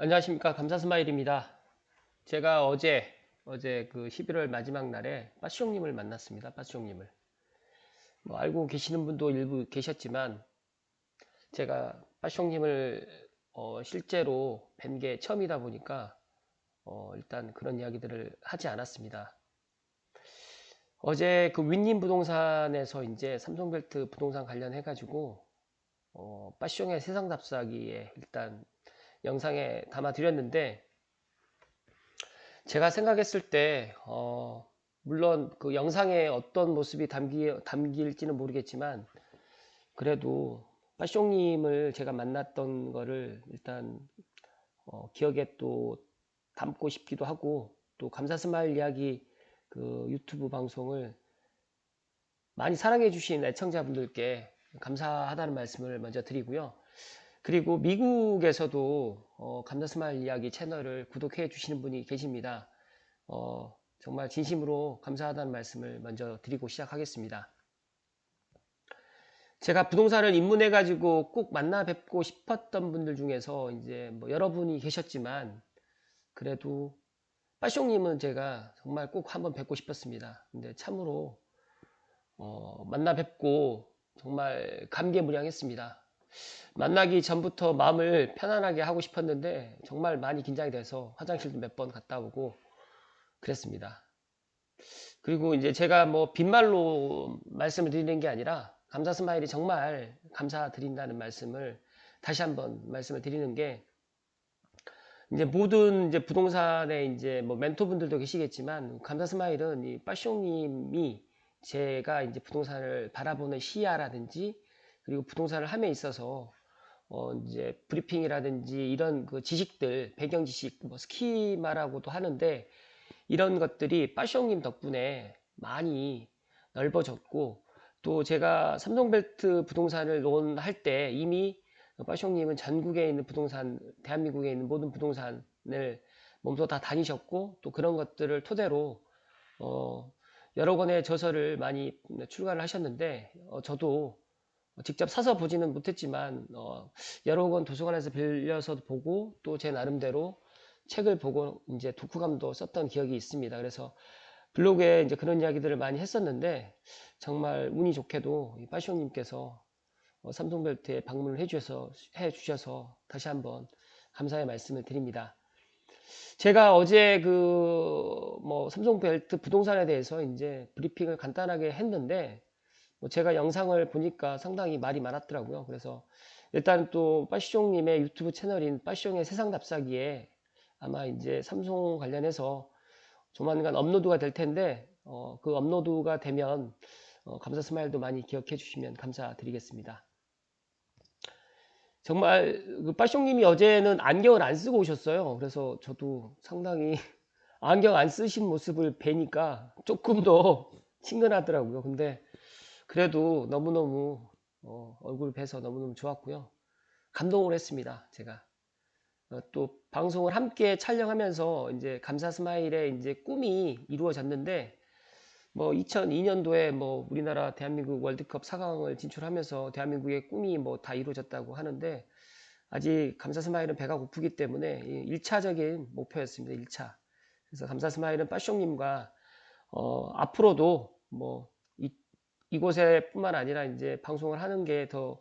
안녕하십니까 감사 스마일입니다. 제가 어제 어제 그 11월 마지막 날에 빠시용님을 만났습니다. 빠시용님을 뭐 알고 계시는 분도 일부 계셨지만 제가 빠시용님을 어 실제로 뵌 게 처음이다 보니까 어 일단 그런 이야기들을 하지 않았습니다. 어제 그 윈님 부동산에서 이제 삼성벨트 부동산 관련해 가지고 어 빠시용의 세상 답사기에 일단 영상에 담아 드렸는데 제가 생각했을 때 어, 물론 그 영상에 어떤 모습이 담기, 담길지는 모르겠지만 그래도 빠숑님을 제가 만났던 거를 일단 어, 기억에 또 담고 싶기도 하고 또 감사 스마일 이야기 그 유튜브 방송을 많이 사랑해 주신 애청자분들께 감사하다는 말씀을 먼저 드리고요. 그리고 미국에서도 어, 감사스마일 이야기 채널을 구독해 주시는 분이 계십니다. 어, 정말 진심으로 감사하다는 말씀을 먼저 드리고 시작하겠습니다. 제가 부동산을 입문해 가지고 꼭 만나 뵙고 싶었던 분들 중에서 이제 뭐 여러분이 계셨지만 그래도 빠숑님은 제가 정말 꼭 한번 뵙고 싶었습니다. 근데 참으로 어, 만나 뵙고 정말 감개무량했습니다. 만나기 전부터 마음을 편안하게 하고 싶었는데 정말 많이 긴장이 돼서 화장실도 몇 번 갔다 오고 그랬습니다. 그리고 이제 제가 뭐 빈말로 말씀을 드리는 게 아니라 감사 스마일이 정말 감사드린다는 말씀을 다시 한번 말씀을 드리는 게 이제 모든 이제 부동산에 이제 뭐 멘토분들도 계시겠지만 감사 스마일은 이 빠숑님이 제가 이제 부동산을 바라보는 시야라든지 그리고 부동산을 함에 있어서 어 이제 브리핑이라든지 이런 그 지식들 배경 지식 뭐 스키마라고도 하는데 이런 것들이 빠숑님 덕분에 많이 넓어졌고 또 제가 삼성벨트 부동산을 논할 때 이미 빠숑님은 전국에 있는 부동산 대한민국에 있는 모든 부동산을 몸소 다 다니셨고 또 그런 것들을 토대로 어 여러 권의 저서를 많이 출간을 하셨는데 어 저도 직접 사서 보지는 못했지만 어, 여러 권 도서관에서 빌려서 보고 또 제 나름대로 책을 보고 이제 독후감도 썼던 기억이 있습니다. 그래서 블로그에 이제 그런 이야기들을 많이 했었는데 정말 운이 좋게도 빠쇼님께서 어, 삼성벨트에 방문을 해주셔서 해주셔서 다시 한번 감사의 말씀을 드립니다. 제가 어제 그 뭐 삼성벨트 부동산에 대해서 이제 브리핑을 간단하게 했는데 뭐 제가 영상을 보니까 상당히 말이 많았더라고요. 그래서 일단 또 빠시종님의 유튜브 채널인 빠시종의 세상 답사기에 아마 이제 삼성 관련해서 조만간 업로드가 될 텐데 어, 그 업로드가 되면 어, 감사 스마일도 많이 기억해 주시면 감사드리겠습니다. 정말 그 빠숑님이 어제는 안경을 안 쓰고 오셨어요. 그래서 저도 상당히 안경 안 쓰신 모습을 뵈니까 조금 더 친근하더라고요. 근데 그래도 너무너무 어, 얼굴 뵈서 너무너무 좋았고요. 감동을 했습니다. 제가 어, 또 방송을 함께 촬영하면서 이제 감사 스마일의 이제 꿈이 이루어졌는데 뭐 2002년도에 뭐 우리나라 대한민국 월드컵 4강을 진출하면서 대한민국의 꿈이 뭐 다 이루어졌다고 하는데 아직 감사 스마일은 배가 고프기 때문에 1차적인 목표였습니다. 1차. 그래서 감사 스마일은 빠숑님과 어, 앞으로도 뭐 이곳에 뿐만 아니라 이제 방송을 하는 게 더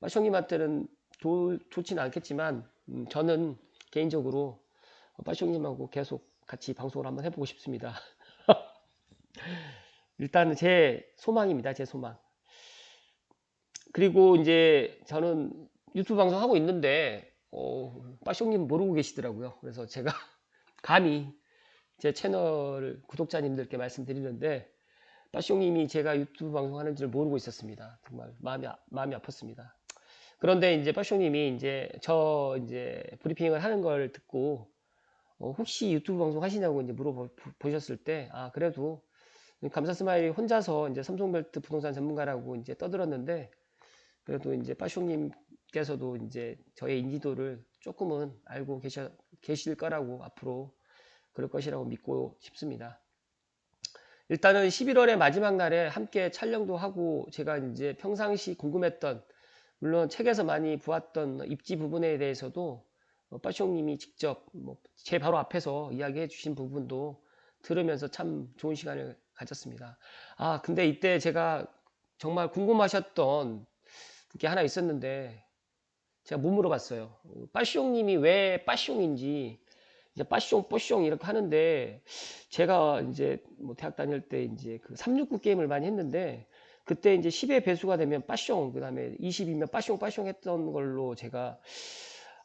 빠숑님한테는 좋지는 않겠지만 음, 저는 개인적으로 빠숑님하고 계속 같이 방송을 한번 해보고 싶습니다. 일단 제 소망입니다. 제 소망. 그리고 이제 저는 유튜브 방송 하고 있는데 어, 빠숑님 모르고 계시더라고요. 그래서 제가 감히 제 채널 구독자님들께 말씀드리는데 빠숑님이 제가 유튜브 방송하는 줄 모르고 있었습니다. 정말 마음이, 마음이 아팠습니다. 그런데 이제 빠숑님이 이제 저 이제 브리핑을 하는 걸 듣고 어, 혹시 유튜브 방송 하시냐고 이제 물어보셨을 때, 아, 그래도 감사 스마일이 혼자서 이제 삼성벨트 부동산 전문가라고 이제 떠들었는데, 그래도 이제 빠숑님께서도 이제 저의 인지도를 조금은 알고 계셔, 계실 거라고 앞으로 그럴 것이라고 믿고 싶습니다. 일단은 11월의 마지막 날에 함께 촬영도 하고 제가 이제 평상시 궁금했던 물론 책에서 많이 보았던 입지 부분에 대해서도 어, 빠숑님이 직접 뭐 제 바로 앞에서 이야기해 주신 부분도 들으면서 참 좋은 시간을 가졌습니다. 아, 근데 이때 제가 정말 궁금하셨던 게 하나 있었는데 제가 못 물어봤어요. 빠숑님이 왜 빠숑인지 이제 빠숑, 뽀숑 이렇게 하는데 제가 이제 뭐 대학 다닐 때 이제 그 369 게임을 많이 했는데 그때 이제 10의 배수가 되면 빠숑 그다음에 20이면 빠숑 빠숑 했던 걸로 제가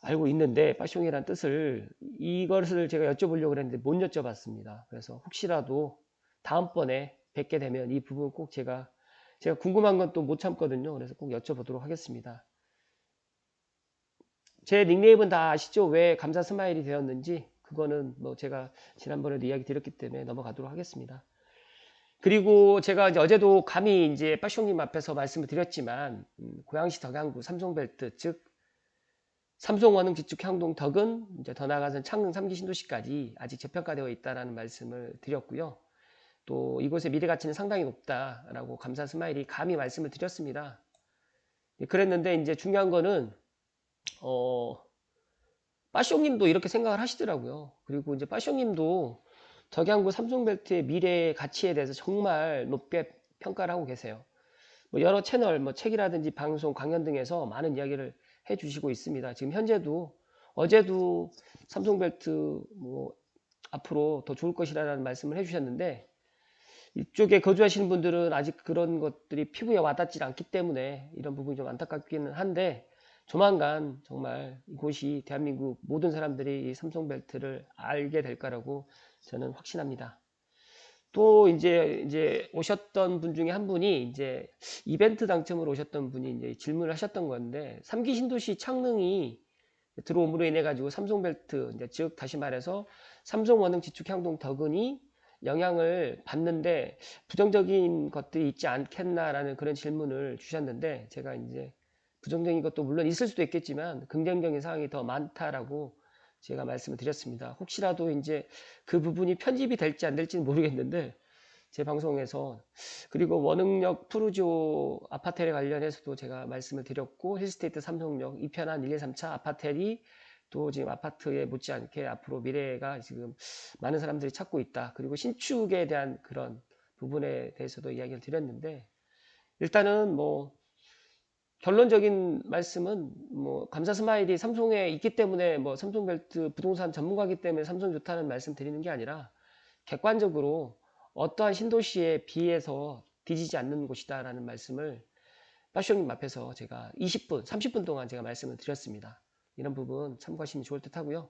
알고 있는데 빠숑이란 뜻을 이것을 제가 여쭤보려고 그랬는데 못 여쭤봤습니다. 그래서 혹시라도 다음번에 뵙게 되면 이 부분 꼭 제가 제가 궁금한 건 또 못 참거든요. 그래서 꼭 여쭤보도록 하겠습니다. 제 닉네임은 다 아시죠? 왜 감사 스마일이 되었는지 그거는 뭐 제가 지난번에도 이야기 드렸기 때문에 넘어가도록 하겠습니다. 그리고 제가 이제 어제도 감히 이제 빠숑님 앞에서 말씀을 드렸지만 음, 고양시 덕양구 삼성벨트 즉 삼성 원흥 지축 향동 덕은 이제 더 나아가서는 창릉 3기 신도시까지 아직 재평가되어 있다라는 말씀을 드렸고요. 또 이곳의 미래 가치는 상당히 높다라고 감사 스마일이 감히 말씀을 드렸습니다. 예, 그랬는데 이제 중요한 거는 어 빠숑님도 이렇게 생각을 하시더라고요. 그리고 이제 빠숑님도 덕양구 삼성벨트의 미래 가치에 대해서 정말 높게 평가를 하고 계세요. 뭐 여러 채널, 뭐 책이라든지 방송, 강연 등에서 많은 이야기를 해주시고 있습니다. 지금 현재도 어제도 삼성벨트 뭐 앞으로 더 좋을 것이라는 말씀을 해주셨는데 이쪽에 거주하시는 분들은 아직 그런 것들이 피부에 와닿지 않기 때문에 이런 부분이 좀 안타깝기는 한데 조만간 정말 이곳이 대한민국 모든 사람들이 이 삼성벨트를 알게 될 거라고 저는 확신합니다. 또 이제 이제 오셨던 분 중에 한 분이 이제 이벤트 당첨으로 오셨던 분이 이제 질문을 하셨던 건데 삼기 신도시 창릉이 들어옴으로 인해 가지고 삼성벨트 즉 다시 말해서 삼성 원흥 지축 향동 덕은이 영향을 받는데 부정적인 것들이 있지 않겠나라는 그런 질문을 주셨는데 제가 이제 부정적인 것도 물론 있을 수도 있겠지만 긍정적인 상황이 더 많다라고 제가 말씀을 드렸습니다. 혹시라도 이제 그 부분이 편집이 될지 안 될지는 모르겠는데 제 방송에서 그리고 원흥역 푸르지오 아파텔에 관련해서도 제가 말씀을 드렸고 힐스테이트 삼성역 2편 한 1, 2, 3차 아파텔이 또 지금 아파트에 못지않게 앞으로 미래가 지금 많은 사람들이 찾고 있다. 그리고 신축에 대한 그런 부분에 대해서도 이야기를 드렸는데 일단은 뭐 결론적인 말씀은 뭐 감사 스마일이 삼성에 있기 때문에 뭐 삼성벨트 부동산 전문가기 때문에 삼성 좋다는 말씀 드리는 게 아니라 객관적으로 어떠한 신도시에 비해서 뒤지지 않는 곳이다라는 말씀을 빠쇼님 앞에서 제가 20분, 30분 동안 제가 말씀을 드렸습니다. 이런 부분 참고하시면 좋을 듯 하고요.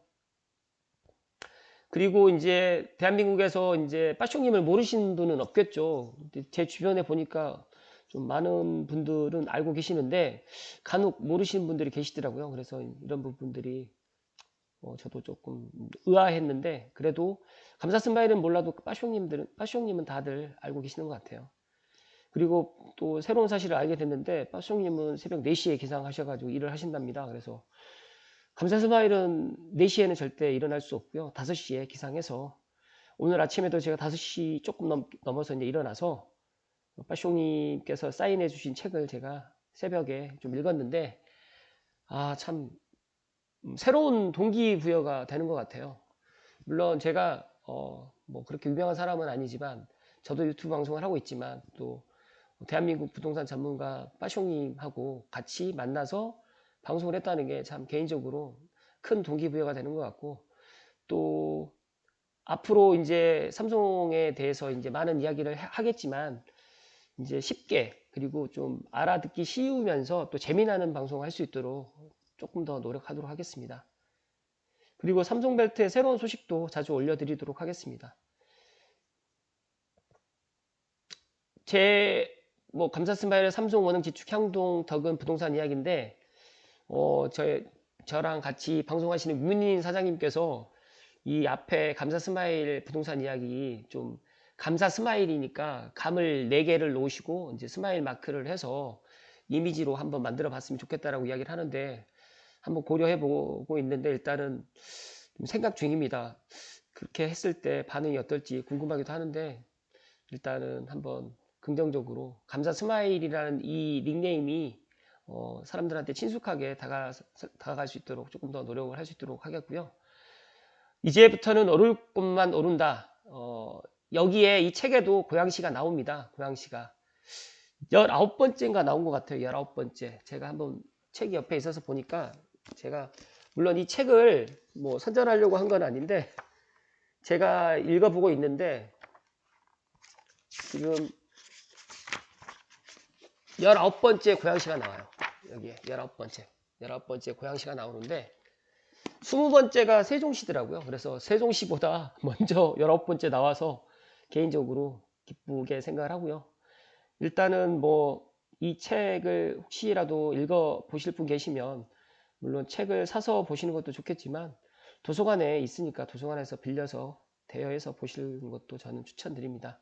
그리고 이제 대한민국에서 이제 빠쇼님을 모르시는 분은 없겠죠. 제 주변에 보니까 좀 많은 분들은 알고 계시는데 간혹 모르시는 분들이 계시더라고요. 그래서 이런 부분들이 어, 저도 조금 의아했는데 그래도 감사 스마일은 몰라도 빠쇼님들은 빠쇼님은 다들 알고 계시는 것 같아요. 그리고 또 새로운 사실을 알게 됐는데 빠쇼님은 새벽 4시에 기상하셔가지고 일을 하신답니다. 그래서 감사 스마일은 4시에는 절대 일어날 수 없고요. 5시에 기상해서 오늘 아침에도 제가 5시 조금 넘, 넘어서 이제 일어나서 빠쇼님께서 사인해 주신 책을 제가 새벽에 좀 읽었는데 아 참 새로운 동기부여가 되는 것 같아요. 물론 제가 어, 뭐 그렇게 유명한 사람은 아니지만 저도 유튜브 방송을 하고 있지만 또 대한민국 부동산 전문가 빠쇼님하고 같이 만나서 방송을 했다는 게 참 개인적으로 큰 동기부여가 되는 것 같고 또 앞으로 이제 삼성에 대해서 이제 많은 이야기를 하겠지만 이제 쉽게 그리고 좀 알아듣기 쉬우면서 또 재미나는 방송을 할 수 있도록 조금 더 노력하도록 하겠습니다. 그리고 삼성벨트의 새로운 소식도 자주 올려드리도록 하겠습니다. 제 뭐 감사 스마일 삼성 원흥 지축 향동 덕은 부동산 이야기인데 어, 저, 저랑 같이 방송하시는 윤인 사장님께서 이 앞에 감사 스마일 부동산 이야기 좀 감사 스마일이니까 감을 4개를 놓으시고 이제 스마일 마크를 해서 이미지로 한번 만들어 봤으면 좋겠다라고 이야기를 하는데 한번 고려해 보고 있는데 일단은 생각 중입니다. 그렇게 했을 때 반응이 어떨지 궁금하기도 하는데 일단은 한번 긍정적으로 감사 스마일이라는 이 닉네임이 어, 사람들한테 친숙하게 다가, 다가갈 수 있도록 조금 더 노력을 할 수 있도록 하겠고요. 이제부터는 오를 곳만 오른다. 어, 여기에 이 책에도 고양시가 나옵니다. 고양시가. 19번째인가 나온 것 같아요. 19번째. 제가 한번 책이 옆에 있어서 보니까 제가 물론 이 책을 뭐 선전하려고 한 건 아닌데 제가 읽어보고 있는데 지금 19번째 고양시가 나와요. 여기에 19번째. 19번째 고양시가 나오는데 20번째가 세종시더라고요. 그래서 세종시보다 먼저 19번째 나와서 개인적으로 기쁘게 생각을 하고요. 일단은 뭐 이 책을 혹시라도 읽어 보실 분 계시면 물론 책을 사서 보시는 것도 좋겠지만 도서관에 있으니까 도서관에서 빌려서 대여해서 보시는 것도 저는 추천드립니다.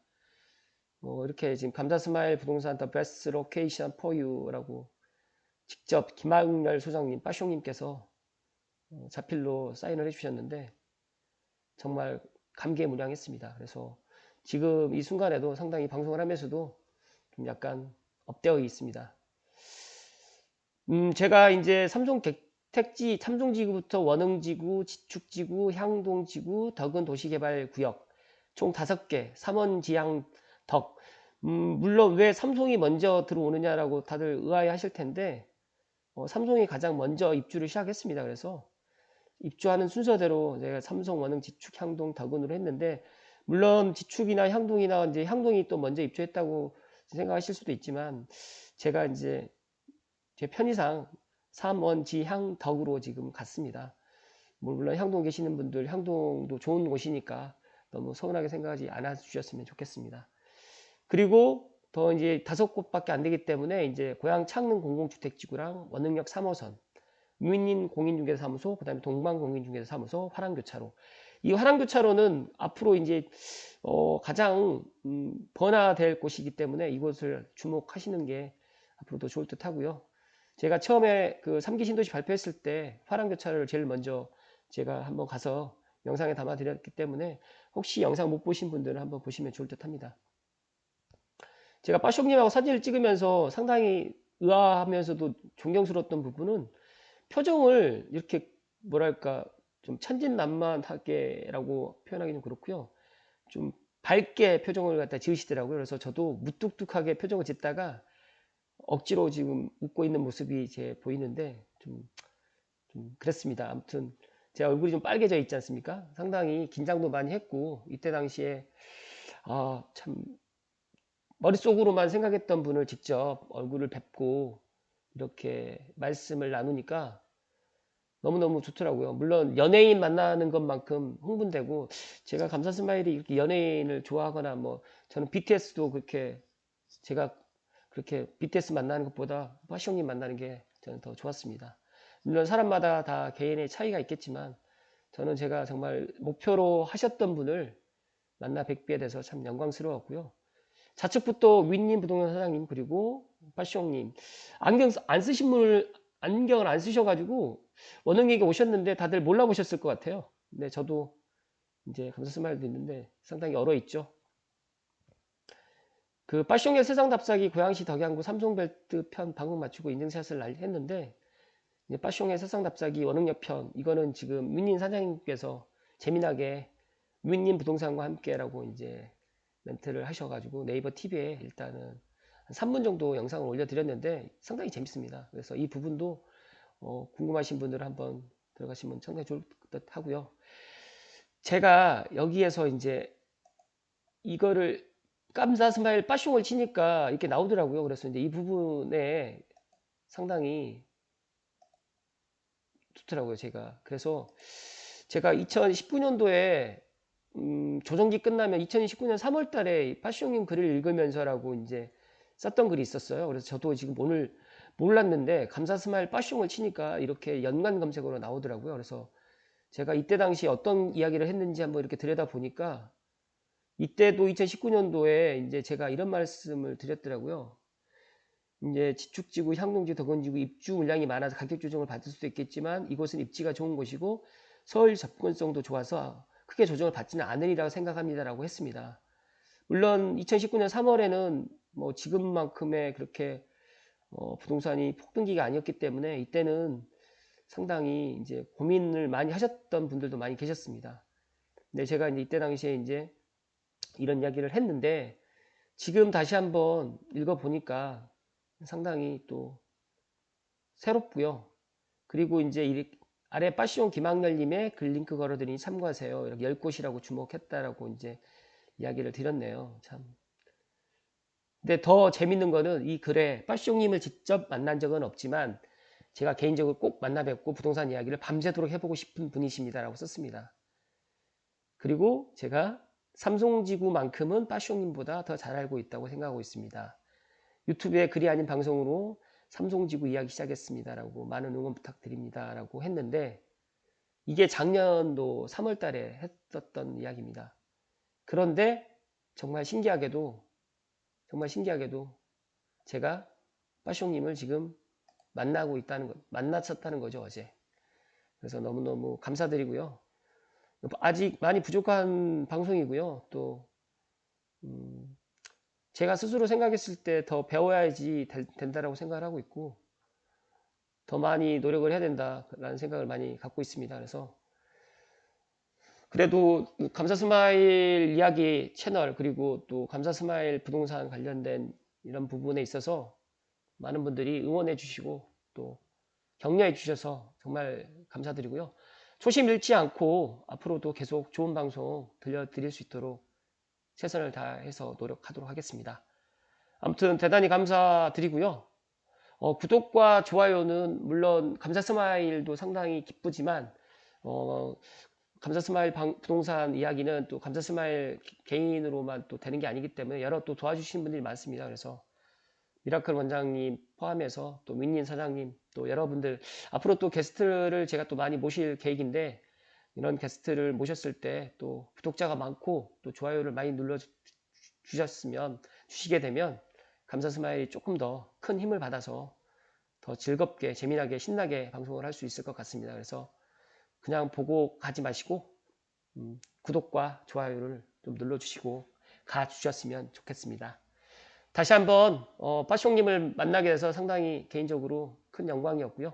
뭐 이렇게 지금 감자스마일 부동산 The Best Location for You라고 직접 김학렬 소장님, 빠숑님께서 어, 자필로 사인을 해주셨는데 정말 감개무량했습니다. 그래서 지금 이 순간에도 상당히 방송을 하면서도 좀 약간 업되어 있습니다. 음, 제가 이제 삼성 택지 삼성지구부터 원흥지구, 지축지구, 향동지구, 덕은 도시개발구역 총 5개, 삼원지향 덕. 음, 물론 왜 삼성이 먼저 들어오느냐라고 다들 의아해 하실 텐데 어, 삼성이 가장 먼저 입주를 시작했습니다. 그래서 입주하는 순서대로 제가 삼성, 원흥, 지축, 향동, 덕은으로 했는데 물론 지축이나 향동이나 이제 향동이 또 먼저 입주했다고 생각하실 수도 있지만 제가 이제 제 편의상 삼원지 향덕으로 지금 갔습니다. 물론 향동 계시는 분들 향동도 좋은 곳이니까 너무 서운하게 생각하지 않아 주셨으면 좋겠습니다. 그리고 더 이제 다섯 곳밖에 안 되기 때문에 이제 고향 창릉 공공주택지구랑 원흥역 3호선, 유인인 공인중개사무소, 그 다음에 동방 공인중개사무소, 화랑교차로. 이 화랑교차로는 앞으로 이제 어 가장 음 번화될 곳이기 때문에 이곳을 주목하시는 게 앞으로도 좋을 듯 하고요. 제가 처음에 그 3기 신도시 발표했을 때 화랑교차를 제일 먼저 제가 한번 가서 영상에 담아 드렸기 때문에 혹시 영상 못 보신 분들은 한번 보시면 좋을 듯 합니다. 제가 빠쇼님하고 사진을 찍으면서 상당히 의아하면서도 존경스러웠던 부분은 표정을 이렇게 뭐랄까 좀 천진난만하게라고 표현하기 좀 그렇고요. 좀 밝게 표정을 갖다 지으시더라고요. 그래서 저도 무뚝뚝하게 표정을 짓다가 억지로 지금 웃고 있는 모습이 제 보이는데 좀, 좀 그랬습니다. 아무튼 제 얼굴이 좀 빨개져 있지 않습니까? 상당히 긴장도 많이 했고 이때 당시에 아 참 머릿속으로만 생각했던 분을 직접 얼굴을 뵙고 이렇게 말씀을 나누니까 너무너무 좋더라고요. 물론 연예인 만나는 것만큼 흥분되고 제가 감사 스마일이 이렇게 연예인을 좋아하거나 뭐 저는 BTS도 그렇게 제가 그렇게 BTS 만나는 것보다 파시형님 만나는 게 저는 더 좋았습니다. 물론 사람마다 다 개인의 차이가 있겠지만 저는 제가 정말 목표로 하셨던 분을 만나 뵙게 돼서 참 영광스러웠고요. 좌측부터 윈님 부동산 사장님 그리고 파시형님 안경 안 쓰신 분을 안경을 안 쓰셔가지고 원흥에게 오셨는데 다들 몰라보셨을 것 같아요. 근데 저도 이제 감사 스마일도 있는데 상당히 얼어 있죠. 그 빠숑의 세상 답사기 고양시 덕양구 삼성벨트 편 방금 맞추고 인증샷을 했는데 이제 빠숑의 세상 답사기 원흥역 편 이거는 지금 민인 사장님께서 재미나게 민인 부동산과 함께라고 이제 멘트를 하셔가지고 네이버 TV에 일단은 한 3분 정도 영상을 올려드렸는데 상당히 재밌습니다. 그래서 이 부분도 어 궁금하신 분들은 한번 들어가시면 상당히 좋을 듯 하고요. 제가 여기에서 이제 이거를 깜사 스마일 빠숑을 치니까 이렇게 나오더라고요. 그래서 이제 이 부분에 상당히 좋더라고요. 제가. 그래서 제가 2019년도에 음, 조정기 끝나면 2019년 3월 달에 빠숑님 글을 읽으면서라고 이제 썼던 글이 있었어요. 그래서 저도 지금 오늘 몰랐는데 감사 스마일 빠숑을 치니까 이렇게 연관 검색어로 나오더라고요. 그래서 제가 이때 당시 어떤 이야기를 했는지 한번 이렇게 들여다 보니까 이때도 2019년도에 이제 제가 이런 말씀을 드렸더라고요. 이제 지축지구, 향동지, 덕원지구 입주 물량이 많아서 가격 조정을 받을 수도 있겠지만 이곳은 입지가 좋은 곳이고 서울 접근성도 좋아서 크게 조정을 받지는 않으리라고 생각합니다라고 했습니다. 물론 2019년 3월에는 뭐 지금만큼의 그렇게 어, 부동산이 폭등기가 아니었기 때문에 이때는 상당히 이제 고민을 많이 하셨던 분들도 많이 계셨습니다. 근데 제가 이제 이때 당시에 이제 이런 이야기를 했는데 지금 다시 한번 읽어보니까 상당히 또 새롭고요. 그리고 이제 이 아래 빠시온 김학렬님의 글 링크 걸어드리니 참고하세요. 이렇게 10곳이라고 주목했다라고 이제 이야기를 드렸네요. 참. 근데 더 재밌는 거는 이 글에 빠시옹님을 직접 만난 적은 없지만 제가 개인적으로 꼭 만나 뵙고 부동산 이야기를 밤새도록 해보고 싶은 분이십니다라고 썼습니다. 그리고 제가 삼성지구만큼은 빠시옹님보다 더 잘 알고 있다고 생각하고 있습니다. 유튜브에 글이 아닌 방송으로 삼성지구 이야기 시작했습니다라고 많은 응원 부탁드립니다라고 했는데 이게 작년도 3월 달에 했었던 이야기입니다. 그런데 정말 신기하게도 정말 신기하게도 제가 빠숑님을 지금 만나고 있다는 것, 만났었다는 거죠, 어제. 그래서 너무너무 감사드리고요. 아직 많이 부족한 방송이고요. 또, 음, 제가 스스로 생각했을 때 더 배워야지 될- 된다라고 생각을 하고 있고, 더 많이 노력을 해야 된다라는 생각을 많이 갖고 있습니다. 그래서, 그래도 감사 스마일 이야기 채널, 그리고 또 감사 스마일 부동산 관련된 이런 부분에 있어서 많은 분들이 응원해 주시고 또 격려해 주셔서 정말 감사드리고요. 초심 잃지 않고 앞으로도 계속 좋은 방송 들려드릴 수 있도록 최선을 다해서 노력하도록 하겠습니다. 아무튼 대단히 감사드리고요. 어, 구독과 좋아요는 물론 감사 스마일도 상당히 기쁘지만 어, 감사 스마일 방- 부동산 이야기는 또 감사 스마일 개인으로만 또 되는 게 아니기 때문에 여러 또 도와주시는 분들이 많습니다. 그래서 미라클 원장님 포함해서 또 민린 사장님 또 여러분들 앞으로 또 게스트를 제가 또 많이 모실 계획인데 이런 게스트를 모셨을 때 또 구독자가 많고 또 좋아요를 많이 눌러 주- 주셨으면 주시게 되면 감사 스마일이 조금 더 큰 힘을 받아서 더 즐겁게 재미나게 신나게 방송을 할 수 있을 것 같습니다. 그래서 그냥 보고 가지 마시고 음, 구독과 좋아요를 좀 눌러주시고 가주셨으면 좋겠습니다. 다시 한번 어, 빠숑님을 만나게 돼서 상당히 개인적으로 큰 영광이었고요.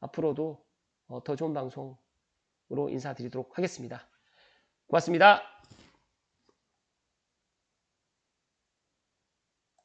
앞으로도 어, 더 좋은 방송으로 인사드리도록 하겠습니다. 고맙습니다.